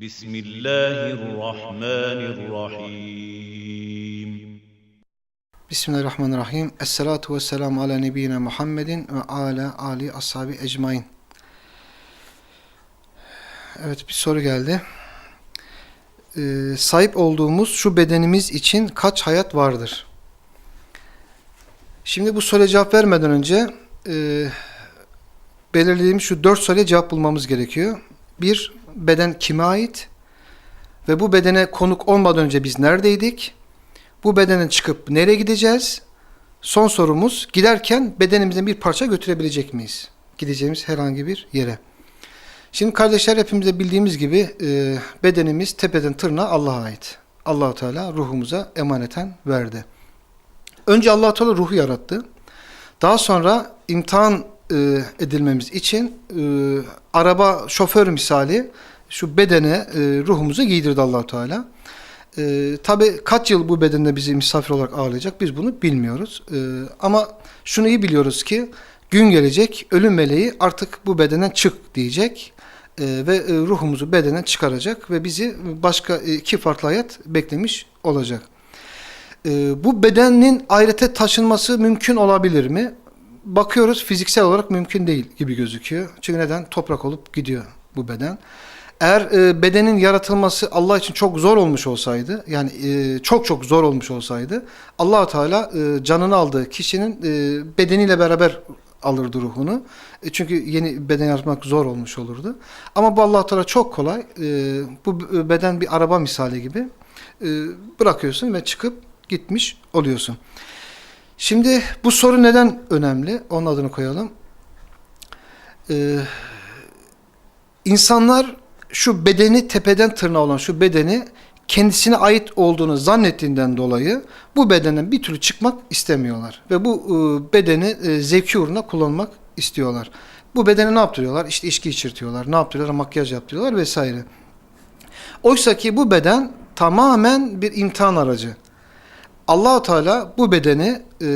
بسم الله الرحمن الرحيم Bismillahirrahmanirrahim. Esselatu vesselamu ala nebiyyina Muhammedin ve ala ali ashabi ecmain. Evet bir soru geldi. Ee, sahip olduğumuz şu bedenimiz için kaç hayat vardır? Şimdi bu soruya cevap vermeden önce e, belirlediğimiz şu dört soruya cevap bulmamız gerekiyor. Bir, beden kime ait? Ve bu bedene konuk olmadan önce biz neredeydik? Bu bedenden çıkıp nereye gideceğiz? Son sorumuz giderken bedenimizden bir parça götürebilecek miyiz? Gideceğimiz herhangi bir yere. Şimdi kardeşler hepimiz de bildiğimiz gibi e, bedenimiz tepeden tırnağa Allah'a ait. Allahu Teala ruhumuza emaneten verdi. Önce Allahu Teala ruhu yarattı. Daha sonra imtihan e, edilmemiz için e, araba şoför misali şu bedene e, ruhumuzu giydirdi Allahu Teala. Ee, Tabi kaç yıl bu bedende bizi misafir olarak ağırlayacak biz bunu bilmiyoruz. Ee, ama şunu iyi biliyoruz ki gün gelecek ölüm meleği artık bu bedenden çık diyecek Ee, ve e, ruhumuzu bedenden çıkaracak ve bizi başka e, iki farklı hayat beklemiş olacak. Ee, bu bedenin ahirete taşınması mümkün olabilir mi? Bakıyoruz fiziksel olarak mümkün değil gibi gözüküyor. Çünkü neden? Toprak olup gidiyor bu beden. Eğer e, bedenin yaratılması Allah için çok zor olmuş olsaydı, yani e, çok çok zor olmuş olsaydı, allah Teala e, canını aldığı kişinin e, bedeniyle beraber alırdı ruhunu. E, çünkü yeni beden yaratmak zor olmuş olurdu. Ama bu allah Teala çok kolay. E, bu beden bir araba misali gibi. E, bırakıyorsun ve çıkıp gitmiş oluyorsun. Şimdi bu soru neden önemli? Onun adını koyalım. E, insanlar şu bedeni tepeden tırnağa olan şu bedeni kendisine ait olduğunu zannettiğinden dolayı bu bedenden bir türlü çıkmak istemiyorlar. Ve bu e, bedeni e, zevki uğruna kullanmak istiyorlar. Bu bedeni ne yaptırıyorlar? İşte içki içirtiyorlar, ne yaptırıyorlar? Makyaj yaptırıyorlar vesaire. Oysa ki bu beden tamamen bir imtihan aracı. Allahu Teala bu bedeni e,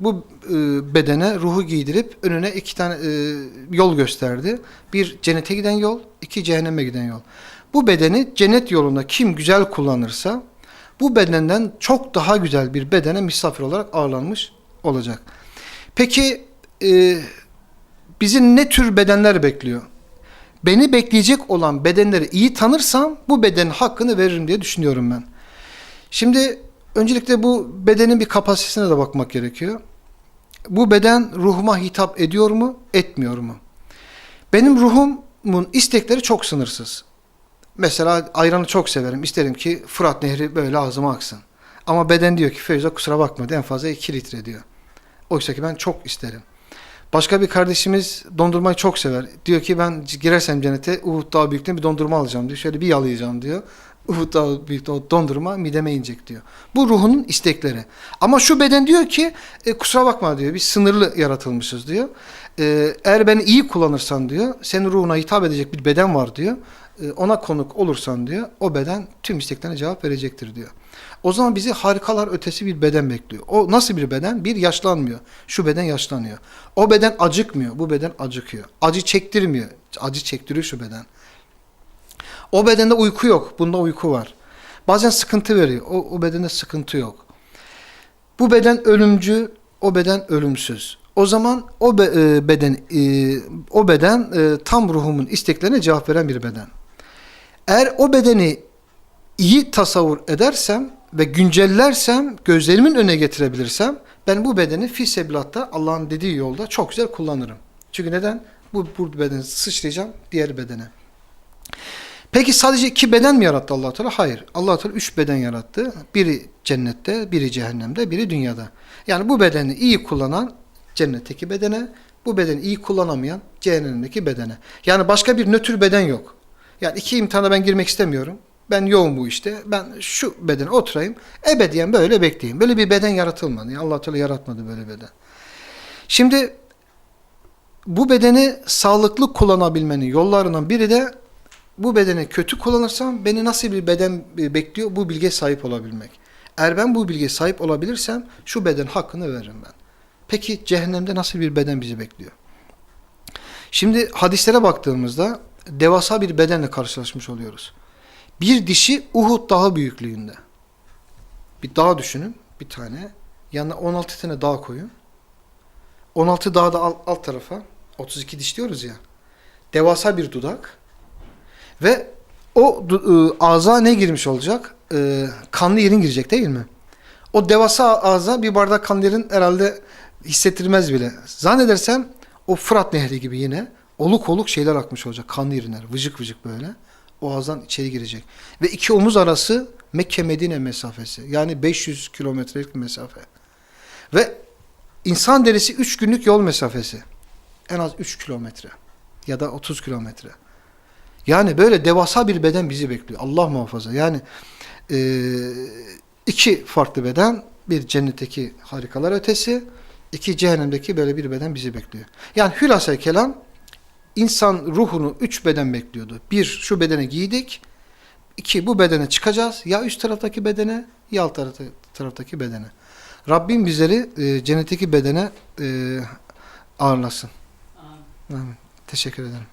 bu e, bedene ruhu giydirip önüne iki tane e, yol gösterdi. Bir cennete giden yol, iki cehenneme giden yol. Bu bedeni cennet yolunda kim güzel kullanırsa bu bedenden çok daha güzel bir bedene misafir olarak ağırlanmış olacak. Peki e, bizi ne tür bedenler bekliyor? Beni bekleyecek olan bedenleri iyi tanırsam bu bedenin hakkını veririm diye düşünüyorum ben. Şimdi Öncelikle bu bedenin bir kapasitesine de bakmak gerekiyor. Bu beden ruhuma hitap ediyor mu, etmiyor mu? Benim ruhumun istekleri çok sınırsız. Mesela ayranı çok severim. İsterim ki Fırat Nehri böyle ağzıma aksın. Ama beden diyor ki Feyza kusura bakma en fazla 2 litre diyor. Oysa ki ben çok isterim. Başka bir kardeşimiz dondurmayı çok sever. Diyor ki ben girersem cennete Uhud Dağı büyüklüğünde bir dondurma alacağım diyor. Şöyle bir yalayacağım diyor. Uhud Dağı büyüklüğünde dondurma mideme inecek diyor. Bu ruhunun istekleri. Ama şu beden diyor ki e, kusura bakma diyor biz sınırlı yaratılmışız diyor. E, eğer beni iyi kullanırsan diyor senin ruhuna hitap edecek bir beden var diyor. E, ona konuk olursan diyor o beden tüm isteklerine cevap verecektir diyor. O zaman bizi harikalar ötesi bir beden bekliyor. O nasıl bir beden? Bir yaşlanmıyor. Şu beden yaşlanıyor. O beden acıkmıyor. Bu beden acıkıyor. Acı çektirmiyor. Acı çektiriyor şu beden. O bedende uyku yok. Bunda uyku var. Bazen sıkıntı veriyor. O, o bedende sıkıntı yok. Bu beden ölümcü, o beden ölümsüz. O zaman o be, e, beden e, o beden e, tam ruhumun isteklerine cevap veren bir beden. Eğer o bedeni iyi tasavvur edersem ve güncellersem, gözlerimin önüne getirebilirsem ben bu bedeni fisebilatta Allah'ın dediği yolda çok güzel kullanırım. Çünkü neden? Bu, bu bedeni sıçrayacağım diğer bedene. Peki sadece iki beden mi yarattı allah Teala? Hayır. allah Teala üç beden yarattı. Biri cennette, biri cehennemde, biri dünyada. Yani bu bedeni iyi kullanan cennetteki bedene, bu bedeni iyi kullanamayan cehennemdeki bedene. Yani başka bir nötr beden yok. Yani iki imtihana ben girmek istemiyorum. Ben yoğun bu işte. Ben şu bedene oturayım. Ebediyen böyle bekleyeyim. Böyle bir beden yaratılmadı. Yani allah Teala yaratmadı böyle beden. Şimdi bu bedeni sağlıklı kullanabilmenin yollarından biri de bu bedeni kötü kullanırsam beni nasıl bir beden bekliyor bu bilgiye sahip olabilmek. Eğer ben bu bilgiye sahip olabilirsem şu beden hakkını veririm ben. Peki cehennemde nasıl bir beden bizi bekliyor? Şimdi hadislere baktığımızda devasa bir bedenle karşılaşmış oluyoruz. Bir dişi Uhud dağı büyüklüğünde. Bir dağ düşünün. Bir tane. Yanına 16 tane dağ koyun. 16 dağ da alt, alt tarafa. 32 diş diyoruz ya. Devasa bir dudak. Ve o du- ı, ağza ne girmiş olacak? Ee, kanlı yerin girecek değil mi? O devasa ağza bir bardak kanlı yerin herhalde hissettirmez bile. Zannedersem o Fırat Nehri gibi yine oluk oluk şeyler akmış olacak. Kanlı irinler. Vıcık vıcık böyle. O ağızdan içeri girecek. Ve iki omuz arası Mekke-Medine mesafesi. Yani 500 kilometrelik mesafe. Ve insan derisi 3 günlük yol mesafesi. En az 3 kilometre. Ya da 30 kilometre. Yani böyle devasa bir beden bizi bekliyor. Allah muhafaza. Yani eee, iki farklı beden. Bir cennetteki harikalar ötesi. iki cehennemdeki böyle bir beden bizi bekliyor. Yani hülasa kelam insan ruhunu üç beden bekliyordu. Bir şu bedene giydik. İki bu bedene çıkacağız. Ya üst taraftaki bedene ya alt tarafta- taraftaki bedene. Rabbim bizleri e, cennetteki bedene e, ağırlasın. Amin. Teşekkür ederim.